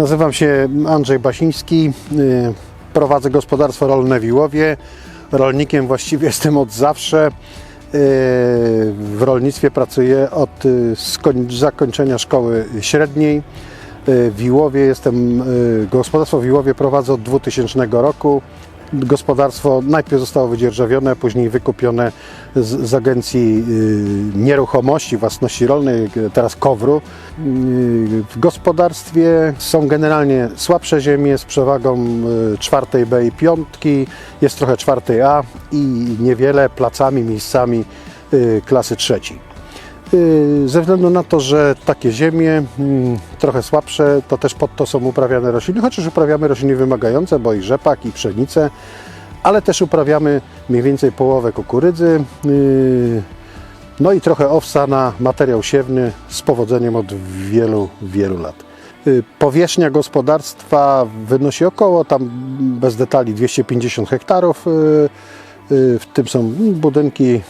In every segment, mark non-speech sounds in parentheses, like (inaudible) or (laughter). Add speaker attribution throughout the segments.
Speaker 1: Nazywam się Andrzej Basiński, y, prowadzę gospodarstwo rolne w Iłowie. Rolnikiem właściwie jestem od zawsze. Y, W rolnictwie pracuję od y, zakończenia szkoły średniej. W Iłowie jestem, gospodarstwo w Iłowie prowadzę od 2000 roku. Gospodarstwo najpierw zostało wydzierżawione, później wykupione z, z agencji y, nieruchomości własności rolnej, teraz KOWR-u. Y, W gospodarstwie są generalnie słabsze ziemie z przewagą y, czwartej B i piątki, jest trochę czwartej A i niewiele placami, miejscami klasy trzeciej. Y, Ze względu na to, że takie ziemie mm, trochę słabsze, to też pod to są uprawiane rośliny, chociaż uprawiamy rośliny wymagające, bo i rzepak, i pszenicę, ale też uprawiamy mniej więcej połowę kukurydzy, y, no i trochę owsa na materiał siewny z powodzeniem od wielu, wielu lat. Y, Powierzchnia gospodarstwa wynosi około, tam bez detali, 250 hektarów. W tym są budynki,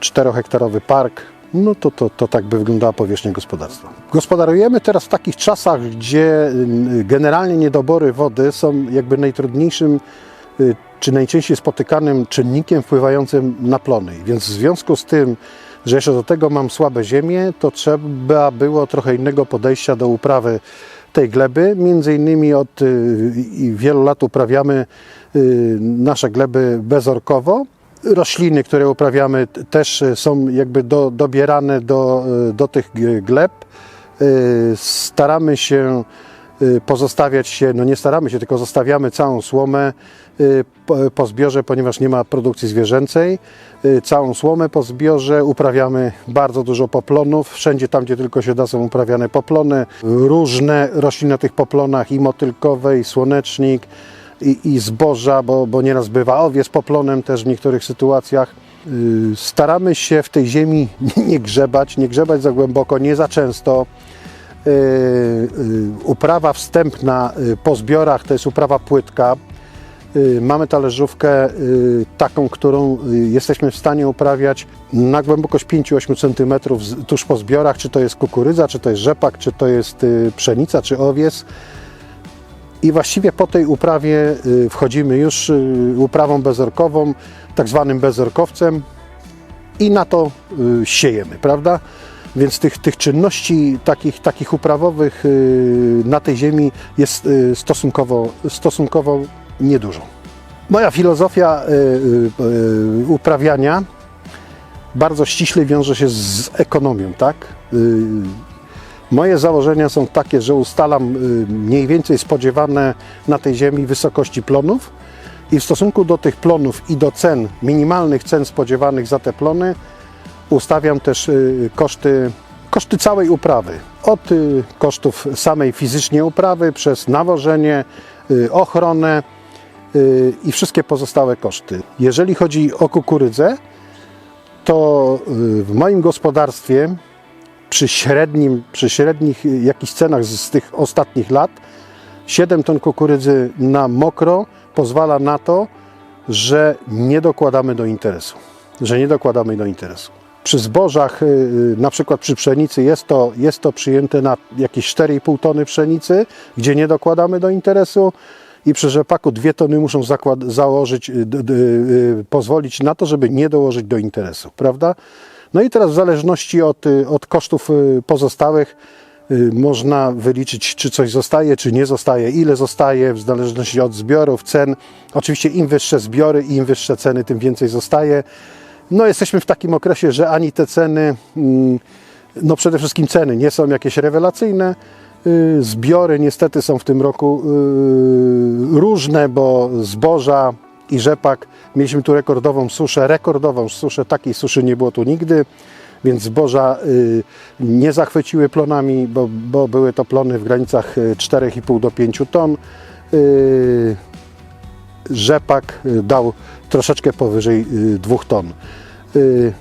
Speaker 1: 4-hektarowy park. No to, to, to tak by wyglądała powierzchnia gospodarstwa. Gospodarujemy teraz w takich czasach, gdzie y, generalnie niedobory wody są jakby najtrudniejszym y, czy najczęściej spotykanym czynnikiem wpływającym na plony. Więc w związku z tym, że jeszcze do tego mam słabe ziemię, to trzeba było trochę innego podejścia do uprawy tej gleby. Między innymi od y, wielu lat uprawiamy nasze gleby bezorkowo. Rośliny, które uprawiamy też y, są jakby do, dobierane do, y, do tych gleb. Y, Staramy się pozostawiać się, no nie staramy się, tylko zostawiamy całą słomę po, zbiorze, ponieważ nie ma produkcji zwierzęcej. Całą słomę po zbiorze uprawiamy bardzo dużo poplonów. Wszędzie tam, gdzie tylko się da, są uprawiane poplony. Różne rośliny na tych poplonach, i motylkowe, i słonecznik, i, i zboża, bo, bo nieraz bywa owiec poplonem też w niektórych sytuacjach. Y, Staramy się w tej ziemi (laughs) nie grzebać, nie grzebać za głęboko, nie za często. Y, y, Uprawa wstępna po zbiorach to jest uprawa płytka. Mamy talerzówkę taką, którą jesteśmy w stanie uprawiać na głębokość 5-8 cm tuż po zbiorach, czy to jest kukurydza, czy to jest rzepak, czy to jest pszenica, czy owies. I właściwie po tej uprawie y, wchodzimy już y, uprawą bezorkową, tak zwanym bezorkowcem i na to y, siejemy, prawda? Więc tych, tych czynności takich, takich uprawowych na tej ziemi jest stosunkowo, stosunkowo niedużo. Moja filozofia uprawiania bardzo ściśle wiąże się z ekonomią, tak? Moje założenia są takie, że ustalam y, mniej więcej spodziewane na tej ziemi wysokości plonów i w stosunku do tych plonów i do cen, minimalnych cen spodziewanych za te plony, ustawiam też y, koszty, koszty całej uprawy. Od y, kosztów samej fizycznie uprawy, przez nawożenie, ochronę i wszystkie pozostałe koszty. Jeżeli chodzi o kukurydzę, to w moim gospodarstwie przy, średnim, przy średnich y, jakichś cenach z, z tych ostatnich lat 7 ton kukurydzy na mokro pozwala na to, że nie dokładamy do interesu. Że nie dokładamy do interesu. Przy zbożach, y, y, na przykład przy pszenicy, jest to, jest to przyjęte na jakieś 4,5 tony pszenicy, gdzie nie dokładamy do interesu. I przy rzepaku 2 tony muszą założyć, pozwolić na to, żeby nie dołożyć do interesu, prawda? No i teraz w zależności od, y, od kosztów y, pozostałych y, można wyliczyć, czy coś zostaje, czy nie zostaje, ile zostaje, w zależności od zbiorów, cen. Oczywiście im wyższe zbiory i im wyższe ceny, tym więcej zostaje. No jesteśmy w takim okresie, że ani te ceny, mm, no przede wszystkim ceny nie są jakieś rewelacyjne. Zbiory niestety są w tym roku różne, bo zboża i rzepak mieliśmy tu rekordową suszę, rekordową suszę, takiej suszy nie było tu nigdy, więc zboża y, nie zachwyciły plonami, bo, bo były to plony w granicach y, 4,5 do 5 ton. Y, Rzepak y, dał troszeczkę powyżej 2 ton. Y,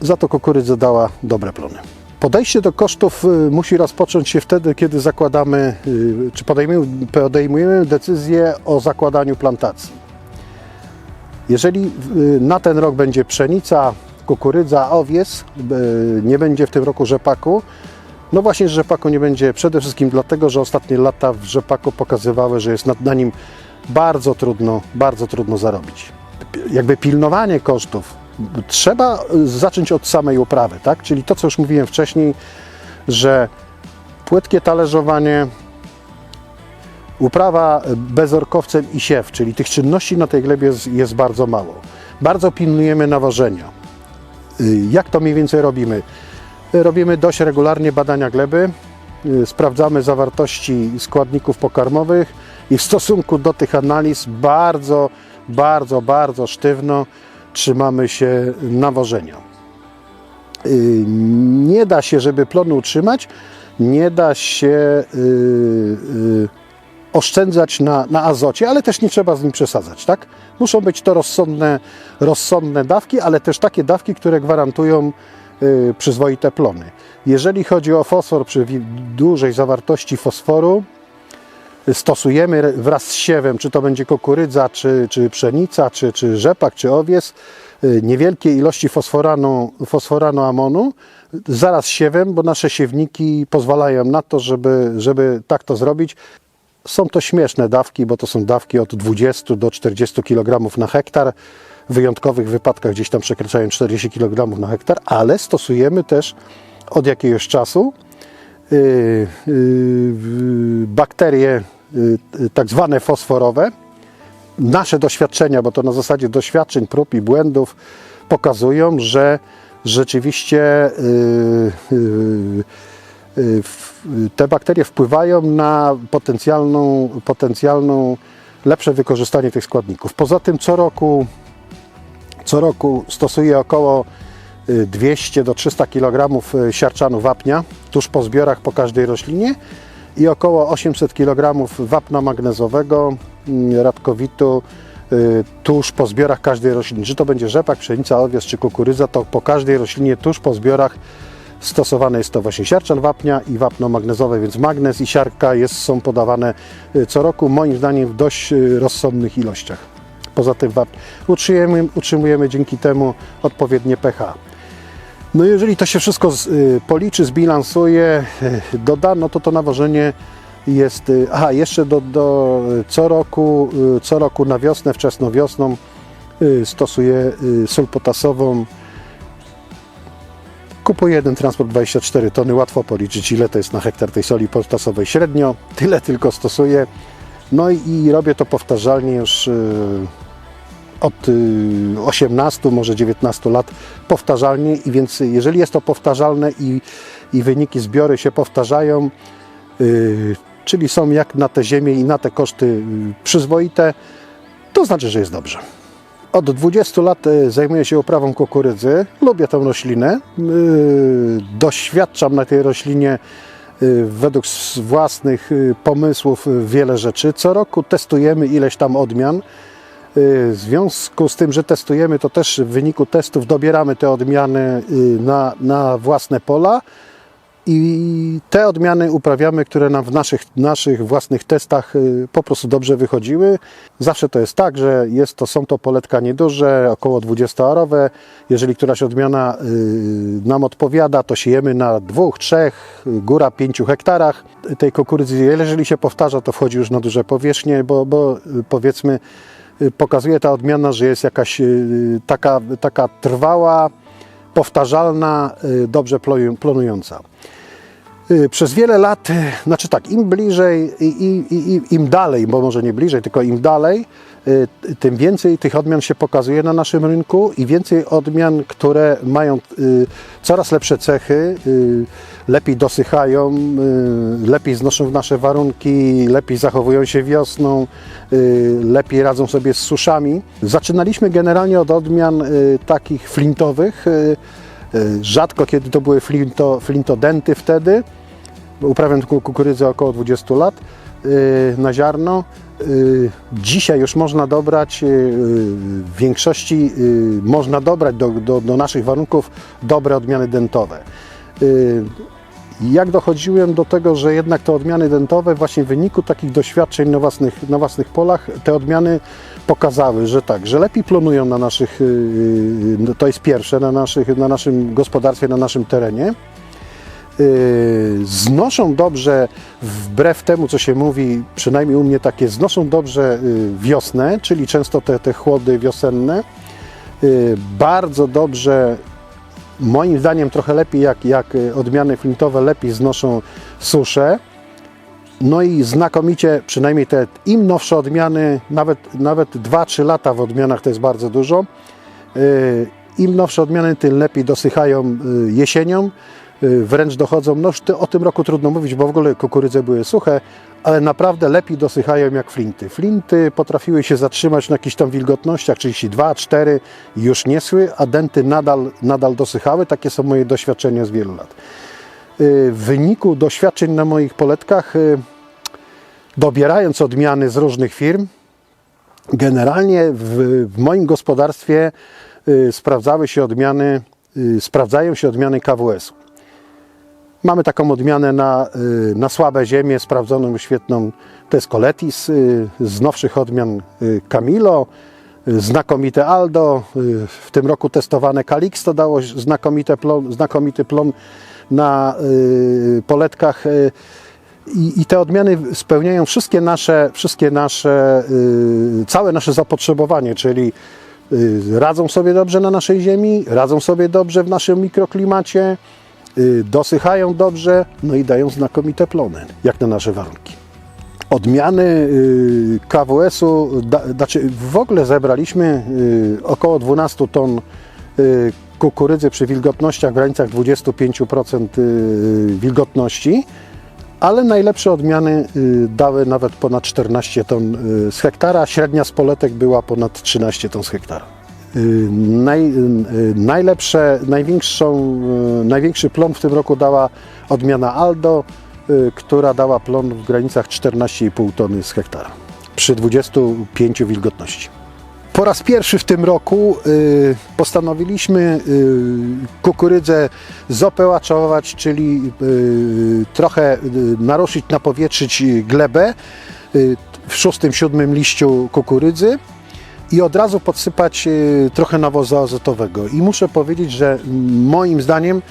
Speaker 1: Za to kukurydza dała dobre plony. Podejście do kosztów y, musi rozpocząć się wtedy, kiedy zakładamy, y, czy podejmujemy, podejmujemy decyzję o zakładaniu plantacji. Jeżeli y, na ten rok będzie pszenica, kukurydza, owies, y, nie będzie w tym roku rzepaku, No właśnie, że rzepaku nie będzie przede wszystkim dlatego, że ostatnie lata w rzepaku pokazywały, że jest na, nim bardzo trudno, bardzo trudno zarobić. Jakby pilnowanie kosztów trzeba y, zacząć od samej uprawy, tak? Czyli to, co już mówiłem wcześniej, że płytkie talerzowanie, uprawa bezorkowcem i siew, czyli tych czynności na tej glebie jest, jest bardzo mało. Bardzo pilnujemy nawożenia. Y, Jak to mniej więcej robimy? Y, Robimy dość regularnie badania gleby, y, sprawdzamy zawartości składników pokarmowych i w stosunku do tych analiz bardzo, bardzo, bardzo sztywno trzymamy się nawożenia. Nie da się, żeby plony utrzymać, nie da się oszczędzać na, na azocie, ale też nie trzeba z nim przesadzać, tak? Muszą być to rozsądne, rozsądne dawki, ale też takie dawki, które gwarantują y, przyzwoite plony. Jeżeli chodzi o fosfor przy dużej zawartości fosforu, stosujemy re- wraz z siewem, czy to będzie kukurydza, czy, czy pszenica, czy, czy rzepak, czy owies, y, niewielkie ilości fosforanu, fosforanu amonu, zaraz siewem, bo nasze siewniki pozwalają na to, żeby, żeby tak to zrobić. Są to śmieszne dawki, bo to są dawki od 20 do 40 kg na hektar. W wyjątkowych wypadkach gdzieś tam przekraczają 40 kg na hektar, ale stosujemy też od jakiegoś czasu yy, yy, bakterie yy, tak zwane fosforowe. Nasze doświadczenia, bo to na zasadzie doświadczeń, prób i błędów pokazują, że rzeczywiście yy, yy, te bakterie wpływają na potencjalną, potencjalną lepsze wykorzystanie tych składników. Poza tym co roku, co roku stosuję około y, 200 do 300 kg siarczanu wapnia tuż po zbiorach po każdej roślinie i około 800 kg wapna magnezowego, mm, radkowitu y, tuż po zbiorach każdej rośliny. Czy to będzie rzepak, pszenica, owiec czy kukurydza, to po każdej roślinie tuż po zbiorach stosowane jest to właśnie siarczan wapnia i wapno magnezowe, więc magnez i siarka jest, są podawane y, co roku, moim zdaniem w dość y, rozsądnych ilościach. Poza tym utrzymujemy, utrzymujemy dzięki temu odpowiednie pH. No jeżeli to się wszystko y, policzy, zbilansuje, doda, no to to nawożenie jest, aha, jeszcze do, do co roku, co roku na wiosnę, wczesną wiosną stosuję sól potasową. Kupuję jeden transport 24 tony, łatwo policzyć ile to jest na hektar tej soli potasowej średnio, tyle tylko stosuję. No i, robię to powtarzalnie już y, od y, 18, może 19 lat powtarzalnie i więc jeżeli jest to powtarzalne i, i wyniki zbiory się powtarzają, y, czyli są jak na te ziemię i na te koszty y, przyzwoite, to znaczy, że jest dobrze. Od 20 lat y, zajmuję się uprawą kukurydzy. Lubię tę roślinę. Y, Doświadczam na tej roślinie y, według własnych pomysłów wiele rzeczy. Co roku testujemy ileś tam odmian. W związku z tym, że testujemy, to też w wyniku testów dobieramy te odmiany na, na własne pola i te odmiany uprawiamy, które nam w naszych, naszych własnych testach y, po prostu dobrze wychodziły. Zawsze to jest tak, że jest to, są to poletka nieduże, około 20-arowe. Jeżeli któraś odmiana y, nam odpowiada, to siejemy na dwóch, trzech, góra pięciu hektarach tej kukurydzy. Jeżeli się powtarza, to wchodzi już na duże powierzchnie, bo, bo y, powiedzmy pokazuje ta odmiana, że jest jakaś taka, taka trwała, powtarzalna, dobrze plonująca. Y, Przez wiele lat, y, znaczy tak, im bliżej, i, i, i, im dalej, bo może nie bliżej, tylko im dalej, y, tym więcej tych odmian się pokazuje na naszym rynku i więcej odmian, które mają coraz lepsze cechy, lepiej dosychają, lepiej znoszą w nasze warunki, lepiej zachowują się wiosną, lepiej radzą sobie z suszami. Zaczynaliśmy generalnie od odmian takich flintowych, rzadko kiedy to były flinto, flintodenty wtedy, uprawiam kukurydzę około 20 lat y, na ziarno. Y, Dzisiaj już można dobrać, y, w większości można dobrać do, do, do naszych warunków dobre odmiany dentowe. Jak dochodziłem do tego, że jednak te odmiany dentowe właśnie w wyniku takich doświadczeń na własnych, na własnych polach, te odmiany pokazały, że tak, że lepiej plonują na naszych, to jest pierwsze, na, naszych, na naszym gospodarstwie, na naszym terenie. Y, znoszą dobrze, wbrew temu co się mówi, przynajmniej u mnie takie, znoszą dobrze y, wiosnę, czyli często te, te chłody wiosenne. Y, Bardzo dobrze, moim zdaniem trochę lepiej jak, jak odmiany flintowe, lepiej znoszą suszę. No i znakomicie, przynajmniej te im nowsze odmiany, nawet, nawet 2-3 lata w odmianach to jest bardzo dużo. Im nowsze odmiany, tym lepiej dosychają jesienią. Y, Wręcz dochodzą, no już o tym roku trudno mówić, bo w ogóle kukurydze były suche, ale naprawdę lepiej dosychają jak flinty. Flinty potrafiły się zatrzymać na jakichś tam wilgotnościach, 32, 4 i już nie sły, a denty nadal, nadal dosychały. Takie są moje doświadczenia z wielu lat. Y, W wyniku doświadczeń na moich poletkach, y, dobierając odmiany z różnych firm, generalnie w, w moim gospodarstwie sprawdzały się odmiany, sprawdzają się odmiany KWS-u. Mamy taką odmianę na, y, na słabe ziemie, sprawdzoną świetną. To jest Coletis, y, z nowszych odmian y, Camilo, znakomite Aldo. W tym roku testowane Calixto dało znakomite plon, znakomity plon na poletkach. I, I te odmiany spełniają wszystkie nasze, wszystkie nasze, całe nasze zapotrzebowanie, czyli radzą sobie dobrze na naszej ziemi, radzą sobie dobrze w naszym mikroklimacie, dosychają dobrze, no i dają znakomite plony, jak na nasze warunki. Odmiany y, KWS-u, znaczy w ogóle zebraliśmy y, około 12 ton y, kukurydzy przy wilgotnościach w granicach 25% y, wilgotności, ale najlepsze odmiany y, dały nawet ponad 14 ton y, z hektara, średnia z poletek była ponad 13 ton z hektara. Y, Naj, y, najlepsze, największą, y, największy plon w tym roku dała odmiana Aldo, która dała plon w granicach 14,5 tony z hektara przy 25 wilgotności. Po raz pierwszy w tym roku postanowiliśmy kukurydzę zopełaczować, czyli trochę naruszyć, napowietrzyć glebę w szóstym, siódmym liściu kukurydzy i od razu podsypać y, trochę nawozu azotowego. I muszę powiedzieć, że moim zdaniem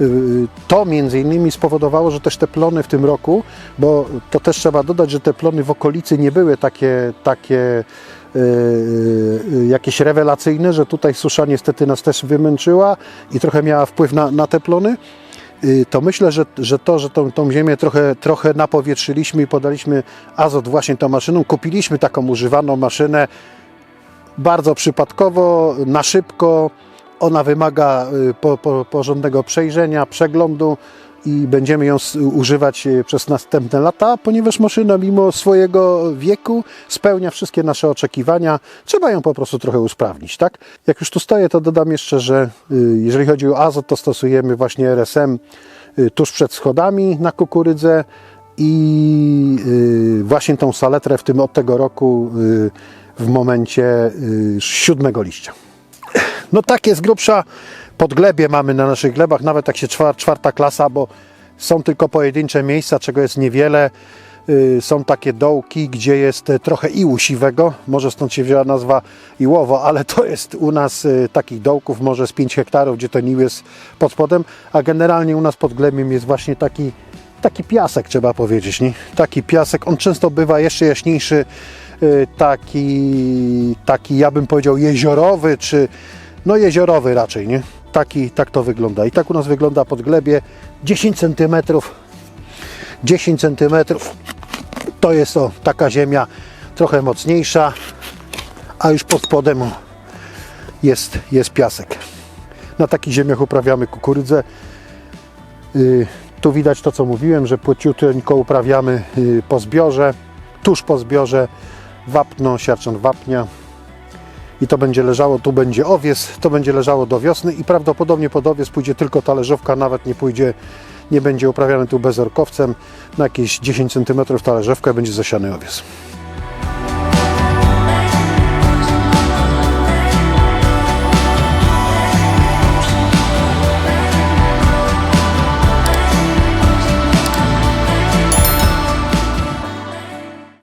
Speaker 1: y, to między innymi spowodowało, że też te plony w tym roku, bo to też trzeba dodać, że te plony w okolicy nie były takie, takie y, jakieś rewelacyjne, że tutaj susza niestety nas też wymęczyła i trochę miała wpływ na, na te plony. To myślę, że, że to, że tą, tą ziemię trochę, trochę napowietrzyliśmy i podaliśmy azot właśnie tą maszyną. Kupiliśmy taką używaną maszynę, bardzo przypadkowo, na szybko. Ona wymaga y, po, po, porządnego przejrzenia, przeglądu i będziemy ją używać y, przez następne lata, ponieważ maszyna mimo swojego wieku spełnia wszystkie nasze oczekiwania. Trzeba ją po prostu trochę usprawnić, tak? Jak już tu stoję, to dodam jeszcze, że y, jeżeli chodzi o azot, to stosujemy właśnie RSM tuż przed schodami na kukurydzę i właśnie tą saletrę w tym od tego roku w momencie y, siódmego liścia. No tak jest grubsza podglebie mamy na naszych glebach, nawet jak się czwar, czwarta klasa, bo są tylko pojedyncze miejsca, czego jest niewiele. Y, Są takie dołki, gdzie jest e, trochę iłu siwego, może stąd się wzięła nazwa iłowo, ale to jest u nas y, takich dołków może z 5 hektarów, gdzie ten ił jest pod spodem, a generalnie u nas pod glebiem jest właśnie taki, taki piasek, trzeba powiedzieć, nie? Taki piasek, on często bywa jeszcze jaśniejszy, y, taki, taki ja bym powiedział jeziorowy, czy no jeziorowy raczej, nie? Taki, tak to wygląda. I tak u nas wygląda pod glebie 10 cm. 10 cm to jest o, taka ziemia trochę mocniejsza, a już pod spodem jest, jest piasek. Na takich ziemiach uprawiamy kukurydzę. Y, tu widać to, co mówiłem, że płciuteńko uprawiamy y, po zbiorze, tuż po zbiorze wapno, siarczan wapnia i to będzie leżało, tu będzie owies, to będzie leżało do wiosny i prawdopodobnie pod owies pójdzie tylko talerzówka, nawet nie pójdzie, nie będzie uprawiany tu bezorkowcem, na jakieś 10 cm talerzówka będzie zasiany owies.